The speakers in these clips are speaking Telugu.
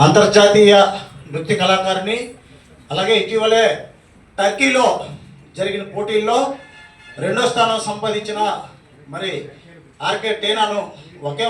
అంతర్జాతీయ నృత్య కళాకారిణి అలాగే ఇటీవలే టర్కీలో జరిగిన పోటీల్లో రెండో స్థానం సంపాదించిన మరి ఆర్కే టేనాను ఒకే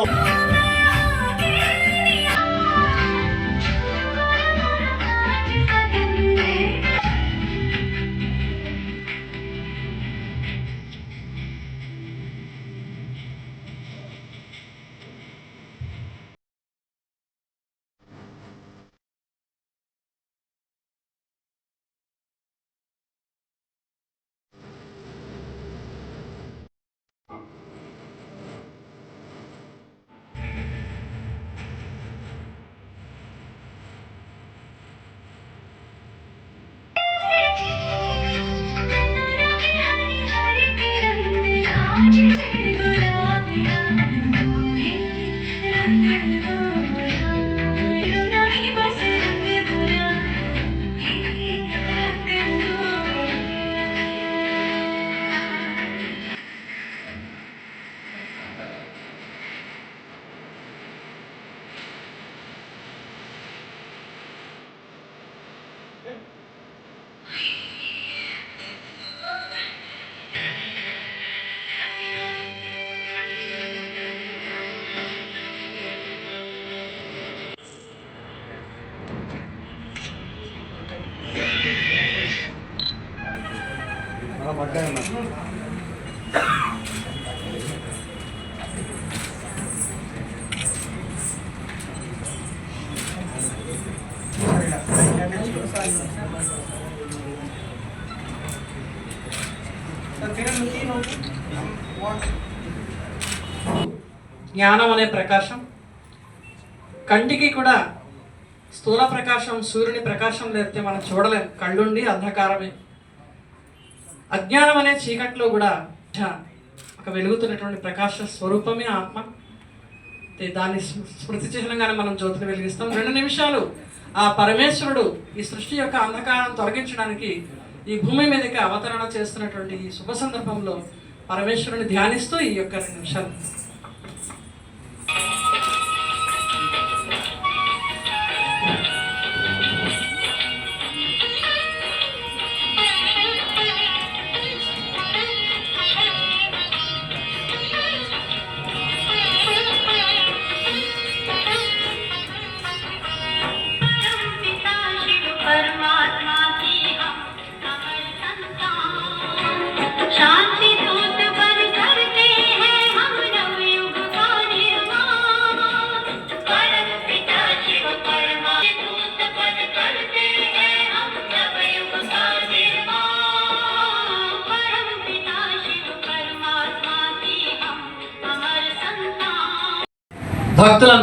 జ్ఞానం అనే ప్రకాశం. కంటికి కూడా స్థూల ప్రకాశం సూర్యుని ప్రకాశం లేకపోతే మనం చూడలేం. కళ్ళుండి అంధకారమే. అజ్ఞానం అనే చీకట్లో కూడా ఒక వెలుగుతున్నటువంటి ప్రకాశ స్వరూపమే ఆత్మ. దాన్ని స్మృతి చిహ్నంగానే మనం జ్యోతిని వెలిగిస్తాం. రెండు నిమిషాలు ఆ పరమేశ్వరుడు ఈ సృష్టి యొక్క అంధకారం తొలగించడానికి ఈ భూమి మీదకి అవతరణ చేస్తున్నటువంటి ఈ శుభ సందర్భంలో పరమేశ్వరుని ధ్యానిస్తూ ఈ యొక్క రెండు నిమిషాలు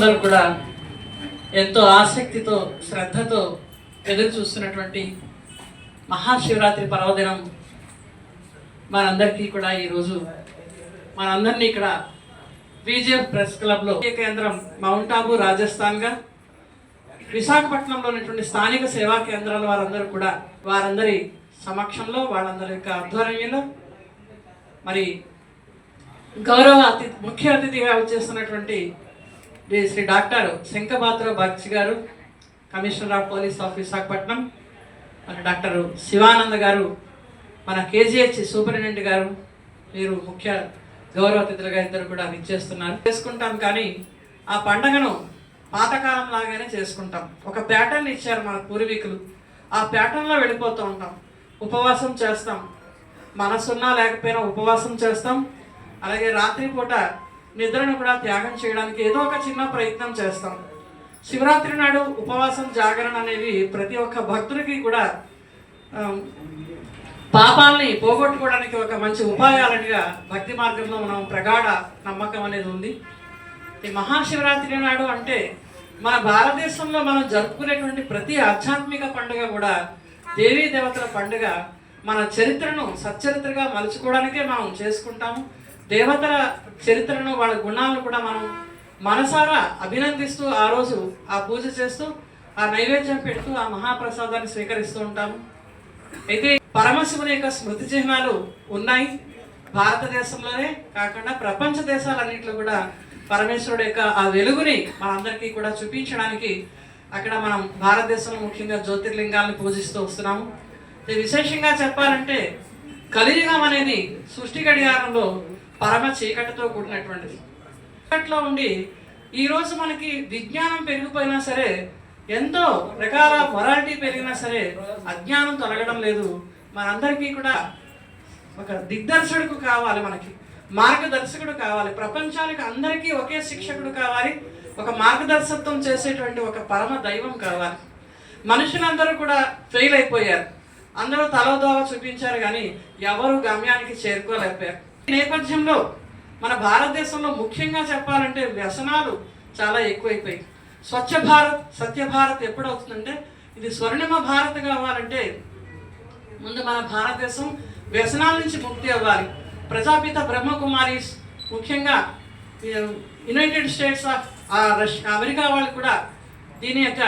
అందరూ కూడా ఎంతో ఆసక్తితో శ్రద్ధతో ఎదురు చూస్తున్నటువంటి మహాశివరాత్రి పర్వదినం మనందరికీ కూడా ఈరోజు మనందరినీ ఇక్కడ బీజేపీ ప్రెస్ క్లబ్లో కేంద్రం? మౌంట్ ఆబు రాజస్థాన్గా. విశాఖపట్నంలో ఉన్నటువంటి స్థానిక సేవా కేంద్రాల వారందరూ కూడా వారందరి సమక్షంలో వాళ్ళందరి యొక్క ఆధ్వర్యంలో మరి గౌరవ అతిథి ముఖ్య అతిథిగా వచ్చేస్తున్నటువంటి శ్రీ- శ్రీ డాక్టర్ శంకబాత్ర బగ్చి గారు commissioner of police of Visakhapatnam మన డాక్టర్ శివానంద్ గారు మన కేజీహెచ్ సూపరింటెండెంట్ గారు మీరు ముఖ్య గౌరవ అతిథులుగా ఇద్దరు కూడా విచ్చేస్తున్నారు. చేసుకుంటాం కానీ ఆ పండగను పాతకాలం లాగానే చేసుకుంటాం. ఒక ప్యాటర్న్ ఇచ్చారు మన పూర్వీకులు. ఆ ప్యాటర్న్లో వెళ్ళిపోతూ ఉంటాం. ఉపవాసం చేస్తాం. మనసున్నా లేకపోయినా ఉపవాసం చేస్తాం. అలాగే రాత్రిపూట నిద్రను కూడా త్యాగం చేయడానికి ఏదో ఒక చిన్న ప్రయత్నం చేస్తాం. శివరాత్రి నాడు ఉపవాసం జాగరణ అనేవి ప్రతి ఒక్క భక్తుడికి కూడా పాపాలని పోగొట్టుకోవడానికి ఒక మంచి ఉపాయాలనిగా భక్తి మార్గంలో మనం ప్రగాఢ నమ్మకం అనేది ఉంది. ఈ మహాశివరాత్రి నాడు అంటే మన భారతదేశంలో మనం జరుపుకునేటువంటి ప్రతి ఆధ్యాత్మిక పండుగ కూడా దేవీ దేవతల పండుగ మన చరిత్రను సచ్చరిత్రగా మలుచుకోవడానికే మనం చేసుకుంటాము. దేవతల చరిత్రను వాళ్ళ గుణాలను కూడా మనం మనసారా అభినందిస్తూ ఆ రోజు ఆ పూజ చేస్తూ ఆ నైవేద్యం పెడుతూ ఆ మహాప్రసాదాన్ని స్వీకరిస్తూ ఉంటాము. అయితే పరమశివుని యొక్క స్మృతి చిహ్నాలు ఉన్నాయి. భారతదేశంలోనే కాకుండా ప్రపంచ దేశాలన్నింటిలో కూడా పరమేశ్వరుడు యొక్క ఆ వెలుగుని మనందరికీ కూడా చూపించడానికి అక్కడ మనం భారతదేశంలో ముఖ్యంగా జ్యోతిర్లింగాలను పూజిస్తూ వస్తున్నాము. విశేషంగా చెప్పాలంటే కలియుగం అనేది సృష్టి గడియారంలో పరమ చీకటితో కూడినటువంటిది. చీకట్లో ఉండి ఈరోజు మనకి విజ్ఞానం పెరిగిపోయినా సరే ఎంతో రకాల మొరాలిటీ పెరిగినా సరే అజ్ఞానం తొలగడం లేదు. మనందరికీ కూడా ఒక దిగ్దర్శకుడు కావాలి మనకి మార్గదర్శకుడు కావాలి. ప్రపంచానికి అందరికీ ఒకే శిక్షకుడు కావాలి ఒక మార్గదర్శకత్వం చేసేటువంటి ఒక పరమ దైవం కావాలి. మనుషులందరూ కూడా ఫెయిల్ అయిపోయారు. అందరూ తలదోవ చూపించారు కానీ ఎవరు గమ్యానికి చేరుకోలేకపోయారు. నేపథ్యంలో మన భారతదేశంలో ముఖ్యంగా చెప్పాలంటే వ్యసనాలు చాలా ఎక్కువైపోయాయి స్వచ్ఛ భారత్ సత్య భారత్ ఎప్పుడవుతుందంటే ఇది స్వర్ణిమ భారత్ కావాలంటే ముందు మన భారతదేశం వ్యసనాల నుంచి ముక్తి అవ్వాలి. ప్రజాపిత బ్రహ్మకుమారీస్ ముఖ్యంగా యునైటెడ్ స్టేట్స్ ఆఫ్ ఆ రష్- అమెరికా వాళ్ళు కూడా దీని యొక్క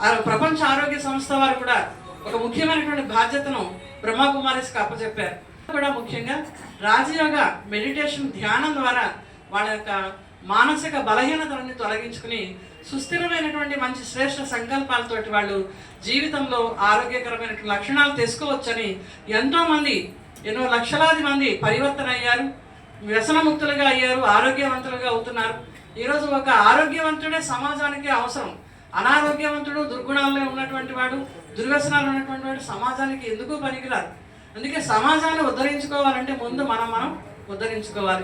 ఆ ప్రపంచ ఆరోగ్య సంస్థ వారు కూడా ఒక ముఖ్యమైనటువంటి బాధ్యతను బ్రహ్మకుమారీస్కి అప్పచెప్పారు. కూడా ముఖ్యంగా రాజయోగ మెడిటేషన్ ధ్యానం ద్వారా వాళ్ళ యొక్క మానసిక బలహీనతలన్నీ తొలగించుకుని సుస్థిరమైనటువంటి మంచి శ్రేష్ట సంకల్పాలతోటి వాళ్ళు జీవితంలో ఆరోగ్యకరమైనటువంటి లక్షణాలు తెలుసుకోవచ్చని ఎంతో మంది ఎన్నో లక్షలాది మంది పరివర్తన అయ్యారు. వ్యసనముక్తులుగా అయ్యారు ఆరోగ్యవంతులుగా అవుతున్నారు. ఈరోజు ఒక ఆరోగ్యవంతుడే సమాజానికి అవసరం. అనారోగ్యవంతుడు దుర్గుణాల్లో ఉన్నటువంటి వాడు దుర్వ్యసనాలు ఉన్నటువంటి వాడు సమాజానికి ఎందుకు పనికిరారు? అందుకే సమాజాన్ని ఉద్ధరించుకోవాలంటే ముందు మనం మనం ఉద్ధరించుకోవాలి.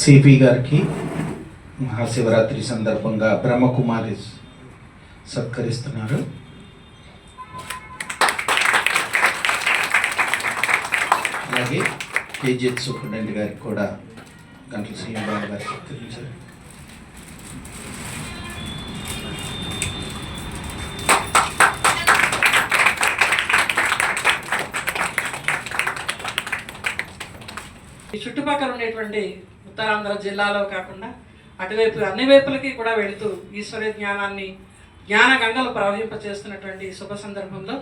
సిపి గారికి మహాశివరాత్రి సందర్భంగా బ్రహ్మకుమారి సత్కరిస్తున్నారు. కేజీహెచ్ సూపరింటెండెంట్ గారికి కూడా గంటల శ్రీనివాస గారు సత్కరించారు ఈ చుట్టుపక్కల ఉండేటువంటి ఉత్తరాంధ్ర జిల్లాలో కాకుండా అటువైపు అన్ని వైపులకి కూడా వెళుతూ ఈశ్వర జ్ఞానాన్ని జ్ఞాన గంగలు ప్రవహింపచేస్తున్నటువంటి శుభ సందర్భంలో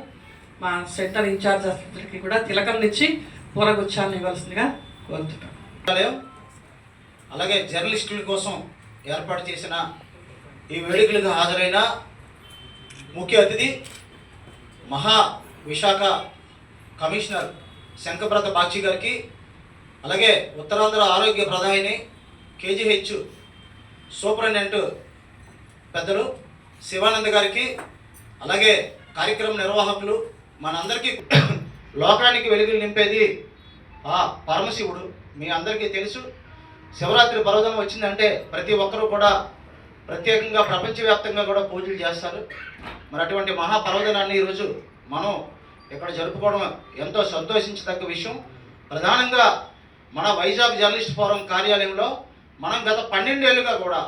మా సెంటర్ ఇన్ఛార్జ్ అందరికీ కూడా తిలకం తిలకంనిచ్చి పూలగుచ్చాలను ఇవ్వాల్సిందిగా కోరుతున్నాం అలాగే జర్నలిస్టుల కోసం ఏర్పాటు చేసిన ఈ వేడుకలకు హాజరైన ముఖ్య అతిథి మహా విశాఖ కమిషనర్ శంకప్రత బాక్షి గారికి అలాగే ఉత్తరాంధ్ర ఆరోగ్య ప్రధాని కేజీహెచ్ సూపరింటెండెంట్ పెద్దలు శివానంద్ గారికి అలాగే కార్యక్రమ నిర్వాహకులు మనందరికీ లోకానికి వెలుగులు నింపేది ఆ పరమశివుడు. మీ అందరికీ తెలుసు శివరాత్రి పర్వదినం వచ్చిందంటే ప్రతి ఒక్కరూ కూడా ప్రత్యేకంగా ప్రపంచవ్యాప్తంగా కూడా పూజలు చేస్తారు. మరి అటువంటి మహాపర్వదినాన్ని ఈరోజు మనం ఇక్కడ జరుపుకోవడం ఎంతో సంతోషించదగ్గ విషయం. ప్రధానంగా మన వైజాగ్ జర్నలిస్ట్ ఫోరం కార్యాలయంలో మనం గత పన్నెండేళ్ళుగా కూడా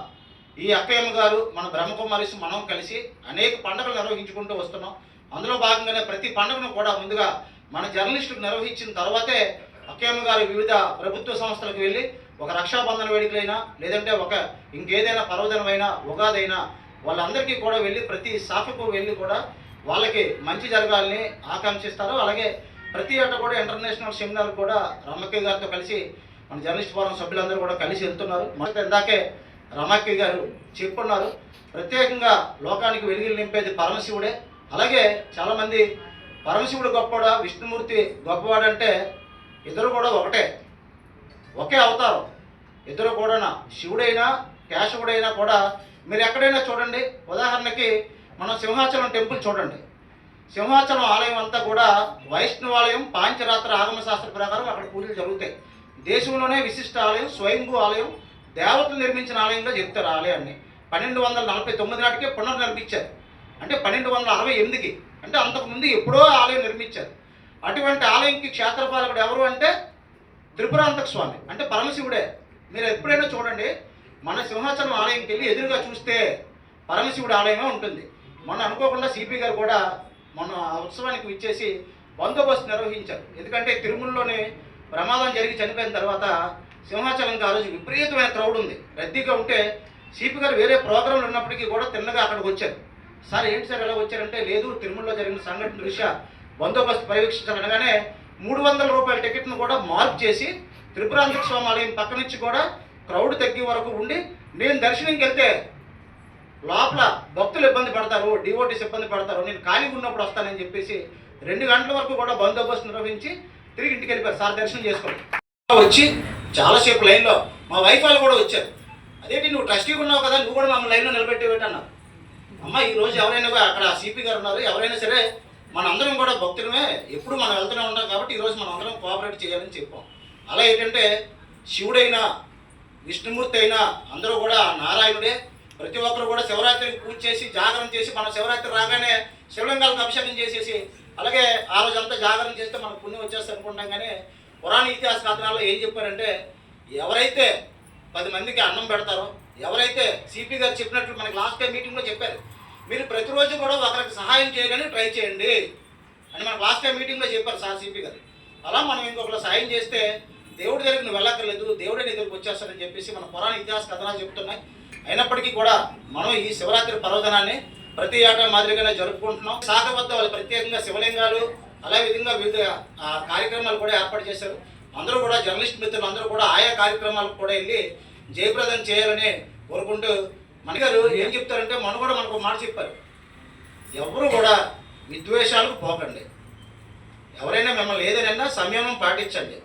ఈ అక్కయ్యమ్మ గారు మన బ్రహ్మకుమారిస్ మనం కలిసి అనేక పండుగలు నిర్వహించుకుంటూ వస్తున్నాం. అందులో భాగంగానే ప్రతి పండుగను కూడా ముందుగా మన జర్నలిస్టులు నిర్వహించిన తర్వాతే అక్కయ్యమ్మ గారు వివిధ ప్రభుత్వ సంస్థలకు వెళ్ళి ఒక రక్షాబంధన వేడుకలైనా లేదంటే ఒక ఇంకేదైనా పర్వదినమైనా ఉగాదైనా వాళ్ళందరికీ కూడా వెళ్ళి ప్రతి శాఖకు వెళ్ళి కూడా వాళ్ళకి మంచి జరగాలని ఆకాంక్షిస్తారు. అలాగే ప్రతి ఏటా కూడా ఇంటర్నేషనల్ సెమినార్ కూడా రమక్క గారితో కలిసి మన జర్నలిస్ట్ ఫోరం సభ్యులందరూ కూడా కలిసి వెళ్తున్నారు. మొదట ఇందాకే రమక్క గారు చెప్పున్నారు ప్రత్యేకంగా లోకానికి వెలుగులు నింపేది పరమశివుడే. అలాగే చాలామంది పరమశివుడు గొప్పవాడా? విష్ణుమూర్తి గొప్పవాడంటే ఇద్దరు కూడా ఒకటే. ఒకే అవతారం. ఇద్దరు కూడా శివుడైనా కేశవుడైనా కూడా. మీరు ఎక్కడైనా చూడండి. ఉదాహరణకి మనం సింహాచలం టెంపుల్ చూడండి. సింహాచలం ఆలయం అంతా కూడా వైష్ణవాలయం పాంచరాత్ర ఆగమ శాస్త్ర ప్రకారం అక్కడ పూజలు జరుగుతాయి. దేశంలోనే విశిష్ట ఆలయం స్వయంభూ ఆలయం దేవతలు నిర్మించిన ఆలయంగా చెప్తారు ఆలయాన్ని. పన్నెండు వందల నలభై తొమ్మిది నాటికే పునర్నిర్మించారు. అంటే పన్నెండు వందల అరవై ఎనిమిదికి అంటే అంతకుముందు ఎప్పుడో ఆలయం నిర్మించారు. అటువంటి ఆలయంకి క్షేత్రపాలకుడు ఎవరు అంటే త్రిపురాంతక స్వామి. అంటే పరమశివుడే. మీరు ఎప్పుడైనా చూడండి మన సింహాచలం ఆలయంకి వెళ్ళి ఎదురుగా చూస్తే పరమశివుడు ఆలయమే ఉంటుంది. మొన్న అనుకోకుండా సిపి గారు కూడా మొన్న ఉత్సవానికి విచ్చేసి బందోబస్తు నిర్వహించారు. ఎందుకంటే తిరుమలలోనే ప్రమాదం జరిగి చనిపోయిన తర్వాత సింహాచలంకి ఆ రోజు విపరీతమైన క్రౌడ్ ఉంది. రద్దీగా ఉంటే సిపి గారు వేరే ప్రోగ్రాంలు ఉన్నప్పటికీ కూడా తిన్నగా అక్కడికి వచ్చారు. సార్ ఏంటి సార్ ఎలా వచ్చారంటే లేదు తిరుమలలో జరిగిన సంఘటన దృష్ట్యా బందోబస్తు పర్యవేక్షించాలనగానే మూడు వందల రూపాయల టికెట్ను కూడా మార్క్ చేసి త్రిపురాంతక స్వామి ఆలయం పక్క నుంచి కూడా క్రౌడ్ తగ్గే వరకు ఉండి నేను దర్శనంకి వెళ్తే లోపల భక్తులు ఇబ్బంది పడతారు డివోటీస్ ఇబ్బంది పడతారు నేను ఖాళీగా ఉన్నప్పుడు వస్తానని చెప్పేసి రెండు గంటల వరకు కూడా బందోబస్తు నిర్వహించి తిరిగి ఇంటికి వెళ్ళిపోయారు. సార్ దర్శనం చేసుకోండి. వచ్చి చాలాసేపు లైన్లో మా వైఫ్ వాళ్ళు కూడా వచ్చారు. అదేంటి నువ్వు ట్రస్టీగా ఉన్నావు కదా నువ్వు కూడా మమ్మల్ని లైన్లో నిలబెట్టి అన్నారు అమ్మ ఈ రోజు ఎవరైనా కూడా అక్కడ సిపి గారు ఉన్నారు ఎవరైనా సరే మనందరం కూడా భక్తులమే ఎప్పుడు మనం వెళ్తూనే ఉంటాం కాబట్టి ఈరోజు మనం అందరం కోఆపరేట్ చేయాలని చెప్పాం. అలా ఏంటంటే శివుడైనా విష్ణుమూర్తి అయినా అందరూ కూడా నారాయణుడే. ప్రతి ఒక్కరు కూడా శివరాత్రికి పూజ చేసి జాగరణ చేసి మన శివరాత్రి రాగానే శివలింగాలకు అభిషేకం చేసేసి అలాగే ఆ రోజంతా జాగరణ చేస్తే మనకు పుణ్యం వచ్చేస్తుంది అనుకుంటాం కానీ పురాణ ఇతిహాస కథనాల్లో ఏం చెప్పారంటే ఎవరైతే పది మందికి అన్నం పెడతారో ఎవరైతే సిపి గారు చెప్పినట్లు మనకి లాస్ట్ టైం మీటింగ్లో చెప్పారు మీరు ప్రతిరోజు కూడా ఒకరికి సహాయం చేయడానికి ట్రై చేయండి అని మనకు లాస్ట్ టైం మీటింగ్లో చెప్పారు సార్ సిపి గారు. అలా మనం ఇంకొకరు సహాయం చేస్తే దేవుడి దగ్గరికి నువ్వు వెళ్ళక్కర్లేదు దేవుడే నీ దగ్గరికి వచ్చేస్తాడని చెప్పేసి మన పురాణ ఇతిహాస కథనాలు చెప్తున్నాయి. అయినప్పటికీ కూడా మనం ఈ శివరాత్రి పర్వదినాన్ని ప్రతి ఏటా మాదిరిగానే జరుపుకుంటున్నాం. శాఖ వద్ద వాళ్ళు ప్రత్యేకంగా శివలింగాలు అలా విధంగా వివిధ ఆ, కార్యక్రమాలు కూడా ఏర్పాటు చేశారు. అందరూ కూడా జర్నలిస్ట్ మిత్రులు అందరూ కూడా ఆయా కార్యక్రమాలకు కూడా వెళ్ళి జయప్రదం చేయాలని కోరుకుంటూ మనగారు ఏం చెప్తారంటే మన కూడా మనకు ఒక మాట చెప్పారు. ఎవరు కూడా విద్వేషాలకు పోకండి. ఎవరైనా మిమ్మల్ని ఏదైనా సంయమనం పాటించండి.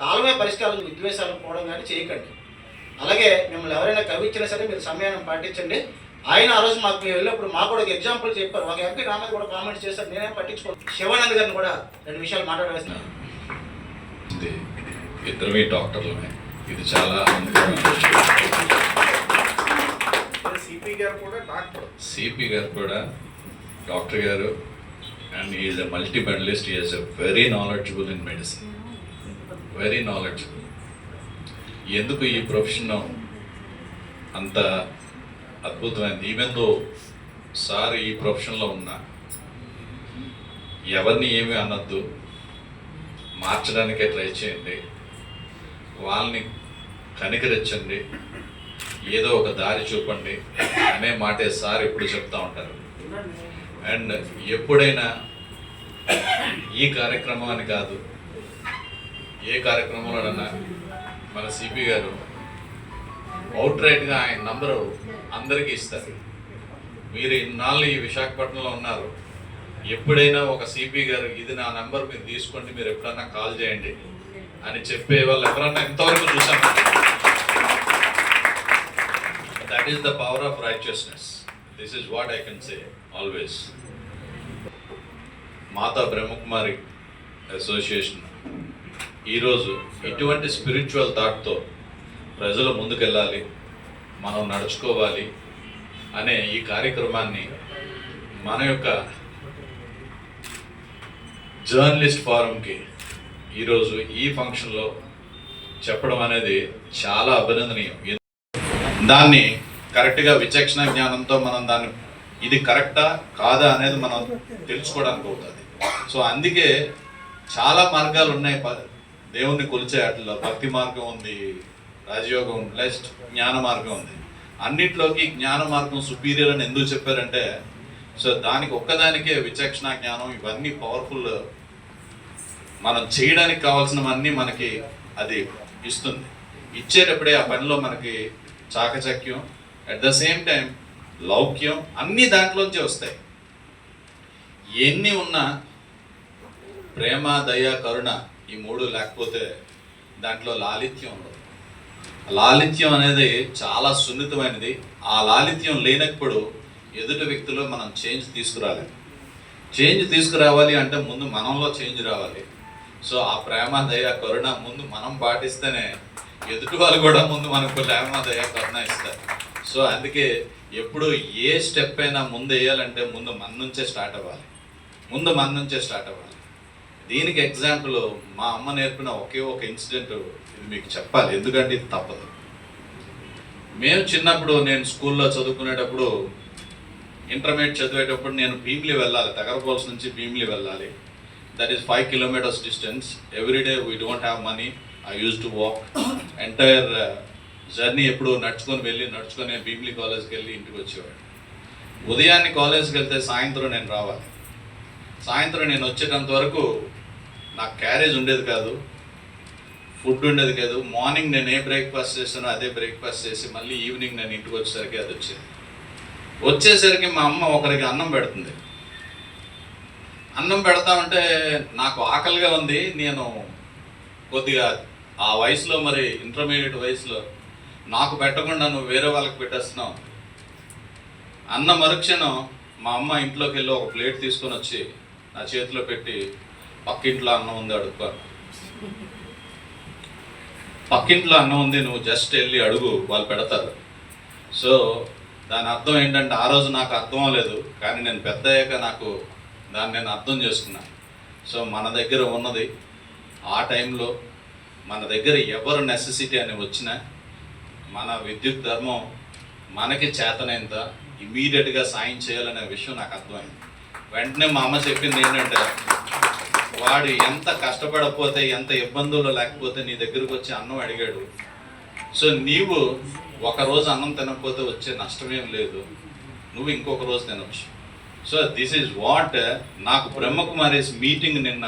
కాలమే పరిష్కారం విద్వేషాలకు పోవడం కానీ చేయకండి. అలాగే మిమ్మల్ని ఎవరైనా కవిచ్చినా సరే మీరు సమయాన్ని పాటించండి. ఆయన ఆ రోజు మాకు వెళ్ళినప్పుడు మాకు కూడా ఒక ఎగ్జాంపుల్ చెప్పారు. ఒక ఎంపీ నా కూడా కామెంట్స్ చేశారు. నేనేం పట్టించుకోను. శివానంద్ గారిని కూడా రెండు విషయాలు మాట్లాడవేస్తున్నాను ఇది ఇద్దరమే డాక్టర్లమే. ఇది చాలా సిపి గారు కూడా డాక్టర్. సిపి గారు కూడా డాక్టర్ గారు. And is a multi medallist is a very knowledgeable in medicine. Very knowledgeable. ఎందుకు ఈ ప్రొఫెషన్ అంత అద్భుతమైంది? ఈవెన్ దో సార్ ఈ ప్రొఫెషన్లో ఉన్నా ఎవరిని ఏమీ అనొద్దు. మార్చడానికే ట్రై చేయండి. వాళ్ళని కనికరించండి. ఏదో ఒక దారి చూపండి. అనే మాటే సార్ ఎప్పుడు చెప్తా ఉంటారు. అండ్ ఎప్పుడైనా ఈ కార్యక్రమం అని కాదు ఏ కార్యక్రమంలోనన్నా మన సిపి గారు అవుట్ రైట్గా ఆయన నంబరు అందరికీ ఇస్తారు. మీరు ఇన్నాళ్ళు ఈ విశాఖపట్నంలో ఉన్నారు. ఎప్పుడైనా ఒక సిపి గారు ఇది నా నంబర్ మీరు తీసుకోండి మీరు ఎప్పుడన్నా కాల్ చేయండి అని చెప్పే వాళ్ళు ఎవరన్నా ఇంతవరకు చూసాము that is the power of righteousness this is what I can say always Mata Brahmakumari association ఈరోజు ఎటువంటి స్పిరిచువల్ థాట్తో ప్రజలు ముందుకెళ్ళాలి మనం నడుచుకోవాలి అనే ఈ కార్యక్రమాన్ని మన యొక్క జర్నలిస్ట్ ఫారంకి ఈరోజు ఈ ఫంక్షన్లో చెప్పడం అనేది చాలా అభినందనీయం. దాన్ని కరెక్ట్గా విచక్షణ జ్ఞానంతో మనం దాన్ని ఇది కరెక్టా కాదా అనేది మనం తెలుసుకోవడానికి అవుతుంది. సో అందుకే చాలా మార్గాలు ఉన్నాయి. ప- దేవుణ్ణి కొలిచే వాటిలో భక్తి మార్గం ఉంది రాజయోగం ఉంది నెక్స్ట్ జ్ఞాన మార్గం ఉంది. అన్నిట్లోకి జ్ఞాన మార్గం సుపీరియర్ అని ఎందుకు చెప్పారంటే సో దానికి ఒక్కదానికే విచక్షణ జ్ఞానం ఇవన్నీ పవర్ఫుల్ మనం చేయడానికి కావాల్సినవన్నీ మనకి అది ఇస్తుంది. ఇచ్చేటప్పుడే ఆ పనిలో మనకి చాకచక్యం అట్ ద సేమ్ టైం లౌక్యం అన్నీ దాంట్లోంచే వస్తాయి. ఎన్ని ఉన్నా ప్రేమ దయ కరుణ ఈ మూడు లేకపోతే దాంట్లో లాలిత్యం ఉండదు. లాలిత్యం అనేది చాలా సున్నితమైనది. ఆ లాలిత్యం లేనప్పుడు ఎదుటి వ్యక్తిలో మనం చేంజ్ తీసుకురావాలి చేంజ్ తీసుకురావాలి అంటే ముందు మనంలో చేంజ్ రావాలి. సో ఆ ప్రేమ దయ కరుణ ముందు మనం పాటిస్తేనే ఎదుటి వాళ్ళు కూడా ముందు మనకు ప్రేమ దయ కరుణ ఇస్తారు. సో అందుకే ఎప్పుడు ఏ స్టెప్ అయినా ముందు వేయాలంటే ముందు మన నుంచే స్టార్ట్ అవ్వాలి. ముందు మన నుంచే స్టార్ట్ అవ్వాలి. దీనికి ఎగ్జాంపుల్ మా అమ్మ నేర్పిన ఒకే ఒక ఇన్సిడెంట్ ఇది మీకు చెప్పాలి. ఎందుకంటే ఇది తప్పదు. మేము చిన్నప్పుడు నేను స్కూల్లో చదువుకునేటప్పుడు ఇంటర్మీడియట్ చదివేటప్పుడు నేను భీమిలి వెళ్ళాలి. తగరపోల్స్ నుంచి భీమిలి వెళ్ళాలి. That is five kilometres distance every day we don't have money I use to walk entire journey ఎప్పుడు నడుచుకొని వెళ్ళి నడుచుకొని భీమిలీ కాలేజ్కి వెళ్ళి ఇంటికి వచ్చేవాడు. ఉదయాన్నే కాలేజ్కి వెళ్తే సాయంత్రం నేను రావాలి. సాయంత్రం నేను వచ్చేటంత వరకు నాకు క్యారేజ్ ఉండేది కాదు ఫుడ్ ఉండేది కాదు. మార్నింగ్ నేను ఏ బ్రేక్ఫాస్ట్ చేస్తానో అదే బ్రేక్ఫాస్ట్ చేసి మళ్ళీ ఈవినింగ్ నేను ఇంటికి వచ్చేసరికి అది వచ్చేది. వచ్చేసరికి మా అమ్మ ఒకరికి అన్నం పెడుతుంది. అన్నం పెడతామంటే నాకు ఆకలిగా ఉంది. నేను కొద్దిగా ఆ వయసులో మరి ఇంటర్మీడియట్ వయసులో నాకు పెట్టకుండా నువ్వు వేరే వాళ్ళకి పెట్టేస్తున్నావు. అన్న మరుక్షణం మా అమ్మ ఇంట్లోకి వెళ్ళి ఒక ప్లేట్ తీసుకొని వచ్చి నా చేతిలో పెట్టి పక్కింట్లో అన్నం ఉంది అడుక్కో. పక్కింట్లో అన్నం ఉంది నువ్వు జస్ట్ వెళ్ళి అడుగు వాళ్ళు పెడతారు. సో దాని అర్థం ఏంటంటే ఆ రోజు నాకు అర్థం అవ్వలేదు కానీ నేను పెద్ద అయ్యాక నాకు దాన్ని నేను అర్థం చేసుకున్నాను సో మన దగ్గర ఉన్నది ఆ టైంలో మన దగ్గర ఎవరు నెసెసిటీ అని వచ్చినా మన విద్యుత్ ధర్మం మనకి చేతనైంత ఇమీడియట్గా సాయం చేయాలనే విషయం నాకు అర్థమైంది. వెంటనే మా అమ్మ చెప్పింది ఏంటంటే వాడు ఎంత కష్టపడకపోతే ఎంత ఇబ్బందులు లేకపోతే నీ దగ్గరకు వచ్చి అన్నం అడిగాడు. సో నీవు ఒక రోజు అన్నం తినకపోతే వచ్చే నష్టమేం లేదు. నువ్వు ఇంకొక రోజు తినవచ్చు సో దిస్ ఈజ్ వాట్ నాకు బ్రహ్మకుమారీస్ మీటింగ్ నిన్న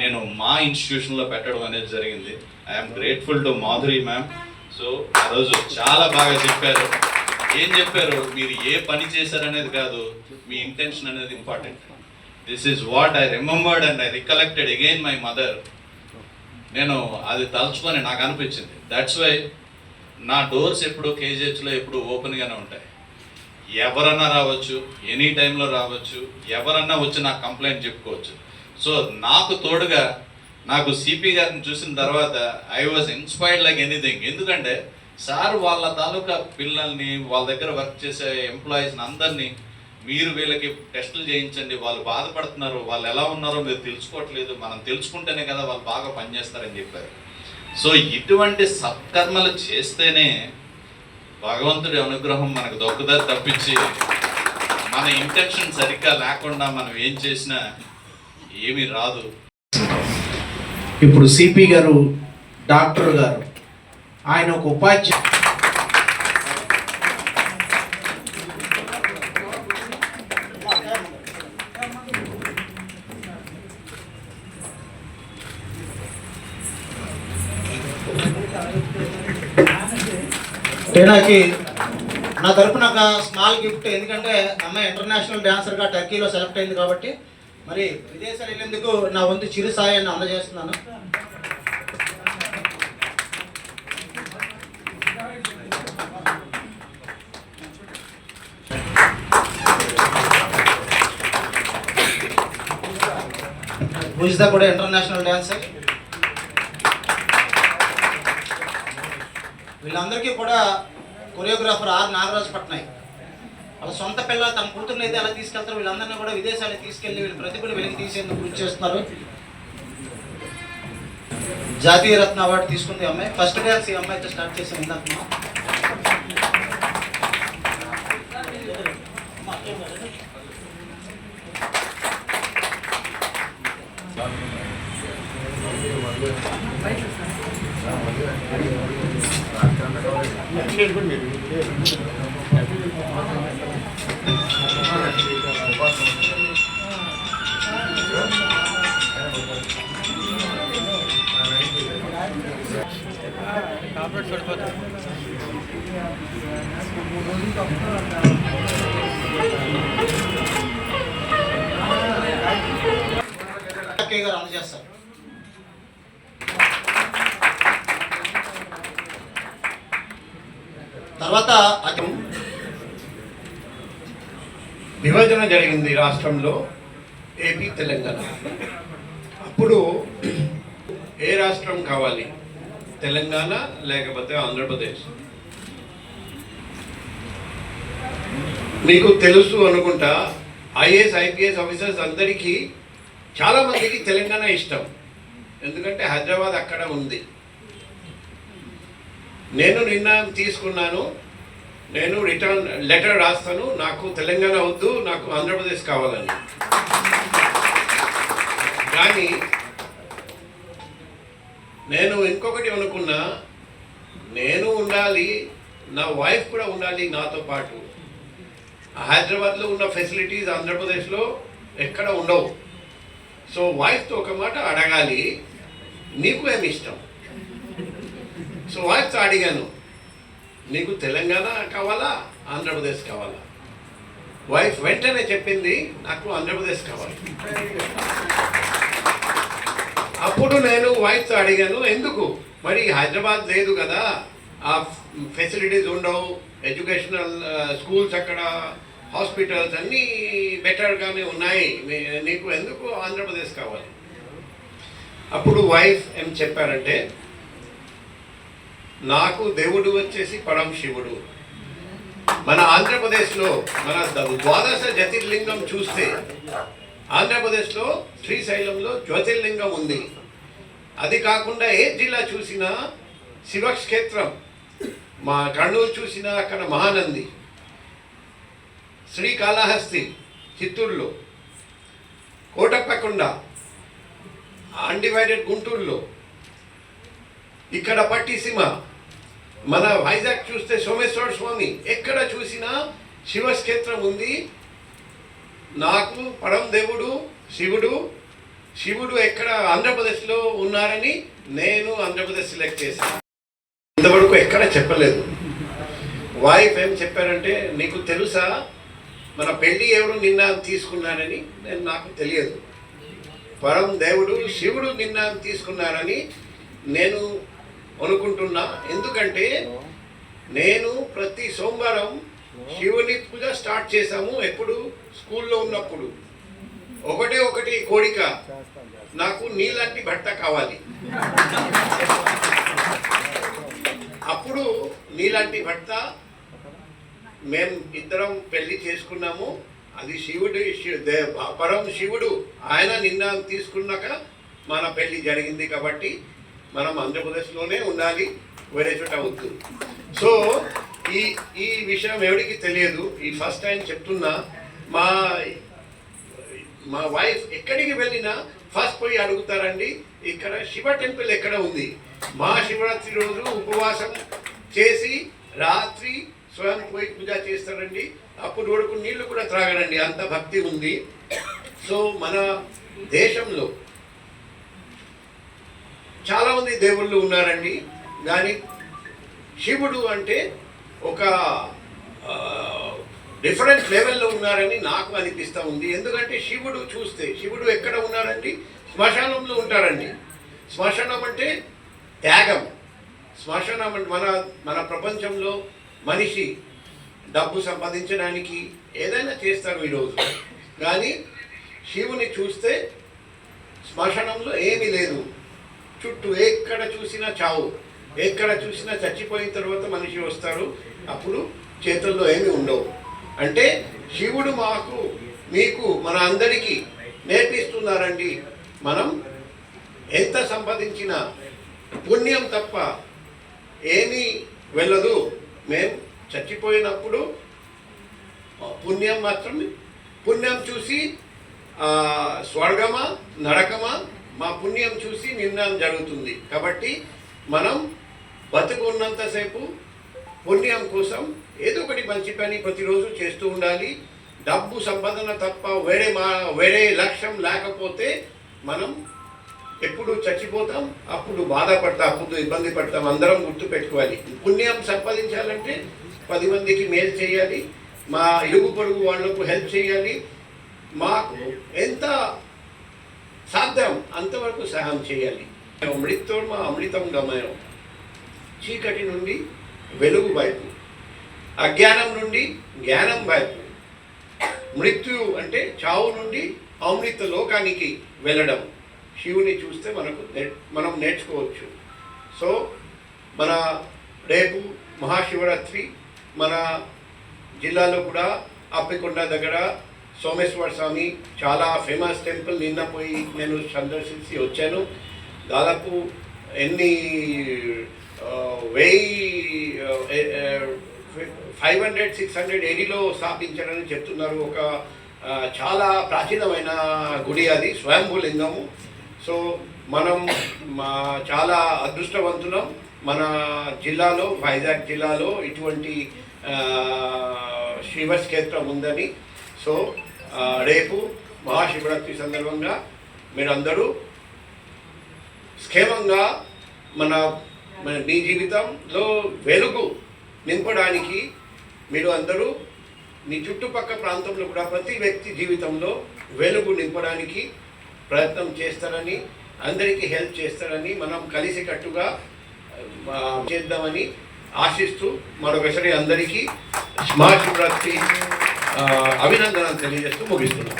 నేను మా ఇన్స్టిట్యూషన్లో పెట్టడం అనేది జరిగింది. I'm grateful to Madhuri ma'am so ఆ రోజు చాలా బాగా చెప్పారు. ఏం చెప్పారు? మీరు ఏ పని చేశారనేది కాదు మీ ఇంటెన్షన్ అనేది important this is what I remembered and I recollected again my mother నేను అది తలుచుకొని నాకు అనిపించింది. దట్స్ వై నా డోర్స్ ఎప్పుడు కేజీహెచ్లో ఎప్పుడు ఓపెన్గానే ఉంటాయి. ఎవరన్నా రావచ్చు ఎనీ టైంలో రావచ్చు ఎవరన్నా వచ్చి నాకు కంప్లైంట్ చెప్పుకోవచ్చు. సో నాకు తోడుగా నాకు సిపి గారిని చూసిన తర్వాత I was inspired like anything ఎందుకంటే సార్ వాళ్ళ తాలూకా పిల్లల్ని వాళ్ళ దగ్గర వర్క్ చేసే ఎంప్లాయీస్ని అందరినీ మీరు వీళ్ళకి టెస్టులు చేయించండి వాళ్ళు బాధపడుతున్నారు వాళ్ళు ఎలా ఉన్నారో మీరు తెలుసుకోవట్లేదు మనం తెలుసుకుంటేనే కదా వాళ్ళు బాగా పనిచేస్తారని చెప్పారు. సో ఇటువంటి సత్కర్మలు చేస్తేనే భగవంతుడి అనుగ్రహం మనకు దొక్కుదారి తప్పించి మన ఇంటెన్షన్ సరిగ్గా లేకుండా మనం ఏం చేసినా ఏమీ రాదు. ఇప్పుడు సిపి గారు డాక్టర్ గారు ఆయన ఒక ఉపాధ్యాయ టేనాకి నా తరపున ఒక స్మాల్ గిఫ్ట్ ఎందుకంటే అమ్మాయి ఇంటర్నేషనల్ డాన్సర్గా టర్కీలో సెలెక్ట్ అయింది కాబట్టి మరి విదేశాలు వెళ్ళేందుకు నా వంతు చిరు సాయాన్ని అందజేస్తున్నాను. పూజిత కూడా ఇంటర్నేషనల్ డ్యాన్సర్ వీళ్ళందరికీ కూడా కొరియోగ్రాఫర్ ఆర్ నాగరాజ్ పట్నాయక్ వాళ్ళ సొంత పిల్లలు తమ కూతుర్ని అయితే ఎలా తీసుకెళ్తారు. వీళ్ళందరినీ కూడా విదేశాలకు తీసుకెళ్ళి వీళ్ళ ప్రతిభను వెలికి తీసేందుకు కృషి చేస్తున్నారు. జాతీయ రత్న అవార్డు తీసుకుంది అమ్మాయి. ఫస్ట్ డ్యాన్స్ ఈ అమ్మాయితో స్టార్ట్ చేసాం ఇందాక గారు అందజేస్తారు తర్వాత విభజన జరిగింది రాష్ట్రంలో ఏపీ తెలంగాణ. అప్పుడు ఏ రాష్ట్రం కావాలి? తెలంగాణ లేకపోతే ఆంధ్రప్రదేశ్? మీకు తెలుసు అనుకుంటా ఐఏఎస్ ఐపీఎస్ ఆఫీసర్స్ అందరికీ చాలా మందికి తెలంగాణ ఇష్టం. ఎందుకంటే హైదరాబాద్ అక్కడ ఉంది. నేను నిర్ణయం తీసుకున్నాను. నేను రిటర్న్ లెటర్ రాస్తాను. నాకు తెలంగాణ వద్దు నాకు ఆంధ్రప్రదేశ్ కావాలని. కానీ నేను ఇంకొకటి అనుకున్నా నేను ఉండాలి నా వైఫ్ కూడా ఉండాలి నాతో పాటు. హైదరాబాద్లో ఉన్న ఫెసిలిటీస్ ఆంధ్రప్రదేశ్లో ఎక్కడ ఉండవు. సో వైఫ్తో ఒక మాట అడగాలి. నీకు ఏమి ఇష్టం? సో వాయిస్తో అడిగాను. నీకు తెలంగాణ కావాలా? ఆంధ్రప్రదేశ్ కావాలా? వైఫ్ వెంటనే చెప్పింది నాకు ఆంధ్రప్రదేశ్ కావాలి. అప్పుడు నేను వైఫ్తో అడిగాను ఎందుకు? మరి హైదరాబాద్ లేదు కదా. ఆ ఫెసిలిటీస్ ఉండవు. ఎడ్యుకేషనల్ స్కూల్స్ అక్కడ హాస్పిటల్స్ అన్నీ బెటర్గానే ఉన్నాయి. నీకు ఎందుకు ఆంధ్రప్రదేశ్ కావాలి? అప్పుడు వైఫ్ ఏం చెప్పారంటే నాకు దేవుడు వచ్చేసి పరం శివుడు. మన ఆంధ్రప్రదేశ్లో మన ద్వాదశ జ్యోతిర్లింగం చూస్తే ఆంధ్రప్రదేశ్లో శ్రీశైలంలో జ్యోతిర్లింగం ఉంది. అది కాకుండా ఏ జిల్లా చూసినా శివక్షేత్రం. మా కర్నూలు చూసిన అక్కడ మహానంది శ్రీకాళహస్తి చిత్తూరులో కోటప్పకొండ అన్డివైడెడ్ గుంటూరులో ఇక్కడ పట్టిసీమ మన వైజాగ్ చూస్తే సోమేశ్వర స్వామి ఎక్కడ చూసినా శివక్షేత్రం ఉంది. నాకు పరం దేవుడు శివుడు శివుడు ఎక్కడ ఆంధ్రప్రదేశ్లో ఉన్నారని నేను ఆంధ్రప్రదేశ్ సెలెక్ట్ చేశాను. ఇంతవరకు ఎక్కడ చెప్పలేదు. వైఫ్ ఏం చెప్పారంటే నీకు తెలుసా మన పెళ్ళి ఎవరు నిన్న తీసుకున్నారని? నేను నాకు తెలియదు. పరం దేవుడు శివుడు నిన్న తీసుకున్నారని నేను అనుకుంటున్నా. ఎందుకంటే నేను ప్రతి సోమవారం శివుని పూజ స్టార్ట్ చేశాము ఎప్పుడు? స్కూల్లో ఉన్నప్పుడు. ఒకటే ఒకటి కోరిక నాకు నీలాంటి భర్త కావాలి. అప్పుడు నీలాంటి భర్త మేము ఇద్దరం పెళ్ళి చేసుకున్నాము. అది శివుడు పరం శివుడు. ఆయన నిన్న తీసుకున్నాక మన పెళ్ళి జరిగింది కాబట్టి మనం ఆంధ్రప్రదేశ్లోనే ఉండాలి. వేరే చోట వద్దు. సో ఈ ఈ విషయం ఎవరికి తెలియదు. ఈ ఫస్ట్ టైం చెప్తున్నా మా మా వైఫ్ ఎక్కడికి వెళ్ళినా ఫస్ట్ పోయి అడుగుతారండి ఇక్కడ శివ టెంపుల్ ఎక్కడ ఉంది? మా శివరాత్రి రోజు ఉపవాసం చేసి రాత్రి స్వయం పోయి పూజ చేస్తారండి. అప్పుడు వరకు నీళ్ళు కూడా త్రాగడండి అంత భక్తి ఉంది. సో మన దేశంలో చాలా మంది దేవుళ్ళు ఉన్నారండి. కానీ శివుడు అంటే ఒక డిఫరెంట్ లెవెల్లో ఉన్నారని నాకు అనిపిస్తూ ఉంది. ఎందుకంటే శివుడు చూస్తే శివుడు ఎక్కడ ఉన్నారండి శ్మశానంలో ఉంటారండి శ్మశానం అంటే త్యాగం. శ్మశానం మన మన ప్రపంచంలో మనిషి డబ్బు సంపాదించడానికి ఏదైనా చేస్తారు ఈరోజు కానీ శివుని చూస్తే శ్మశానంలో ఏమీ లేదు. చుట్టూ ఎక్కడ చూసినా చావు. ఎక్కడ చూసినా చచ్చిపోయిన తర్వాత మనిషి వస్తారు అప్పుడు చేతుల్లో ఏమీ ఉండవు. అంటే శివుడు మాకు మీకు మన అందరికీ నేర్పిస్తున్నారండి. మనం ఎంత సంపాదించినా పుణ్యం తప్ప ఏమీ వెళ్ళదు. మేము చచ్చిపోయినప్పుడు పుణ్యం మాత్రమే. పుణ్యం చూసి స్వర్గమా నరకమా మా పుణ్యం చూసి నిర్ణయం జరుగుతుంది. కాబట్టి మనం బతుకున్నంతసేపు పుణ్యం కోసం ఏదో ఒకటి మంచి పని ప్రతిరోజు చేస్తూ ఉండాలి. డబ్బు సంపాదన తప్ప వేరే మా వేరే లక్ష్యం లేకపోతే మనం ఎప్పుడు చచ్చిపోతాం అప్పుడు బాధపడతాం అప్పుడు ఇబ్బంది పడతాం అందరం గుర్తు పెట్టుకోవాలి. పుణ్యం సంపాదించాలంటే పది మందికి మేలు చేయాలి మా ఇరుగు పొరుగు వాళ్ళకు హెల్ప్ చేయాలి మాకు ఎంత సాధ్యం అంతవరకు సహాయం చేయాలి. మృత్యోర్మ అమృతం గమయం. చీకటి నుండి వెలుగు వైపు. అజ్ఞానం నుండి జ్ఞానం వైపు. మృత్యు అంటే చావు నుండి అమృత లోకానికి వెళ్ళడం. శివుని చూస్తే మనకు మనం నేర్చుకోవచ్చు. సో మన రేపు మహాశివరాత్రి మన జిల్లాలో కూడా అప్పికొండ దగ్గర సోమేశ్వర స్వామి చాలా ఫేమస్ టెంపుల్ నిన్న పోయి నేను సందర్శించి వచ్చాను. దాదాపు ఎన్ని వెయ్యి ఫైవ్ హండ్రెడ్ సిక్స్ హండ్రెడ్ ఏడీలో స్థాపించారని చెప్తున్నారు. ఒక చాలా ప్రాచీనమైన గుడి అది స్వయంభూ లింగము సో మనం మా చాలా అదృష్టవంతులం మన జిల్లాలో వైజాగ్ జిల్లాలో ఇటువంటి శివక్షేత్రం ఉందని. సో రేపు మహాశివరాత్రి సందర్భంగా మీరందరూ క్షేమంగా మన మన మీ జీవితంలో వెలుగు నింపడానికి మీరు అందరూ మీ చుట్టుపక్క ప్రాంతంలో కూడా ప్రతి వ్యక్తి జీవితంలో వెలుగు నింపడానికి ప్రయత్నం చేస్తారని అందరికీ హెల్ప్ చేస్తారని మనం కలిసికట్టుగా చేద్దామని ఆశిస్తూ మరొకసారి అందరికీ మహాశివరాత్రి అభినందనలు తెలియజేస్తూ ముగిస్తున్నాం.